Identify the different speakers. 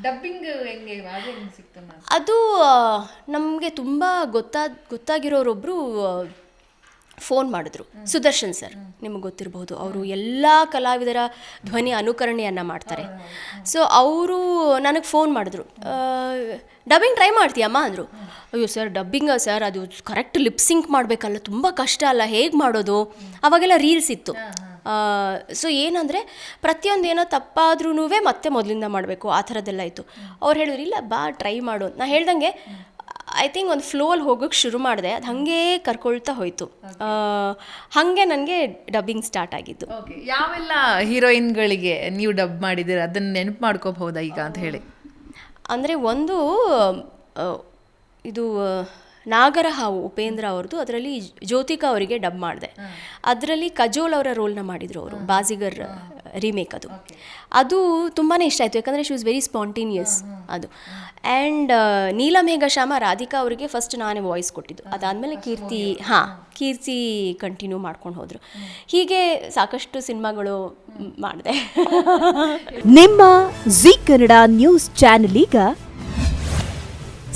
Speaker 1: Dubbing ಹೆಂಗೆ ಸಿಕ್ತು
Speaker 2: ಅದು ನಮಗೆ ತುಂಬ ಗೊತ್ತಾದ ಗೊತ್ತಾಗಿರೋರೊಬ್ಬರು ಫೋನ್ ಮಾಡಿದ್ರು. ಸುದರ್ಶನ್ ಸರ್ ನಿಮಗೆ ಗೊತ್ತಿರಬಹುದು ಅವರು ಎಲ್ಲ ಕಲಾವಿದರ ಧ್ವನಿ ಅನುಕರಣೆಯನ್ನು ಮಾಡ್ತಾರೆ. ಸೊ ಅವರು ನನಗೆ ಫೋನ್ ಮಾಡಿದ್ರು. ಡಬ್ಬಿಂಗ್ ಟ್ರೈ ಮಾಡ್ತೀಯಮ್ಮ ಅಂದರು. ಅಯ್ಯೋ ಸರ್ ಡಬ್ಬಿಂಗ ಸರ್ ಅದು ಕರೆಕ್ಟ್ ಲಿಪ್ಸಿಂಕ್ ಮಾಡಬೇಕಲ್ಲ ತುಂಬ ಕಷ್ಟ ಅಲ್ಲ ಹೇಗೆ ಮಾಡೋದು? ಅವಾಗೆಲ್ಲ ರೀಲ್ಸ್ ಇತ್ತು. ಸೊ ಏನಂದರೆ ಪ್ರತಿಯೊಂದು ಏನೋ ತಪ್ಪಾದ್ರೂ ಮತ್ತೆ ಮೊದಲಿಂದ ಮಾಡಬೇಕು ಆ ಥರದ್ದೆಲ್ಲ ಇತ್ತು. ಅವ್ರು ಹೇಳಿದ್ರು ಇಲ್ಲ ಬಾ ಟ್ರೈ ಮಾಡು. ನಾ ಹೇಳ್ದಂಗೆ ಐ ಥಿಂಕ್ ಒಂದು ಫ್ಲೋಲ್ಲಿ ಹೋಗೋಕ್ಕೆ ಶುರು ಮಾಡಿದೆ ಅದು ಹಾಗೇ ಕರ್ಕೊಳ್ತಾ ಹೋಯಿತು. ಹಾಗೆ ನನಗೆ ಡಬ್ಬಿಂಗ್ ಸ್ಟಾರ್ಟ್ ಆಗಿದ್ದು.
Speaker 1: ಯಾವೆಲ್ಲ ಹೀರೋಯಿನ್ಗಳಿಗೆ ನೀವು ಡಬ್ ಮಾಡಿದ್ದೀರಾ? ಅದನ್ನು ನೆನಪು ಮಾಡ್ಕೋಬಹುದಾ ಈಗ ಅಂತ ಹೇಳಿ.
Speaker 2: ಅಂದರೆ ಒಂದು ಇದು ನಾಗರ ಹಾವು ಉಪೇಂದ್ರ ಅವ್ರದ್ದು ಅದರಲ್ಲಿ ಜ್ಯೋತಿಕಾ ಅವರಿಗೆ ಡಬ್ ಮಾಡಿದೆ. ಅದರಲ್ಲಿ ಕಜೋಲ್ ಅವರ ರೋಲ್ನ ಮಾಡಿದರು ಅವರು ಬಾಜಿಗರ್ ರೀಮೇಕ್ ಅದು. ಅದು ತುಂಬಾ ಇಷ್ಟ ಆಯಿತು ಯಾಕಂದರೆ ಶಿ ವಾಸ್ ವೆರಿ ಸ್ಪಾಂಟೇನಿಯಸ್ ಅದು. ಆ್ಯಂಡ್ ನೀಲಮೇಘ ಶ್ಯಾಮ ರಾಧಿಕಾ ಅವರಿಗೆ ಫಸ್ಟ್ ನಾನೇ ವಾಯ್ಸ್ ಕೊಟ್ಟಿದ್ದು. ಅದಾದಮೇಲೆ ಕೀರ್ತಿ ಹಾಂ ಕೀರ್ತಿ ಕಂಟಿನ್ಯೂ ಮಾಡ್ಕೊಂಡು ಹೋದರು. ಹೀಗೆ ಸಾಕಷ್ಟು ಸಿನಿಮಾಗಳು ಮಾಡಿದೆ.
Speaker 3: ನಿಮ್ಮ ಜಿ ಕನ್ನಡ ನ್ಯೂಸ್ ಚಾನೆಲ್ ಈಗ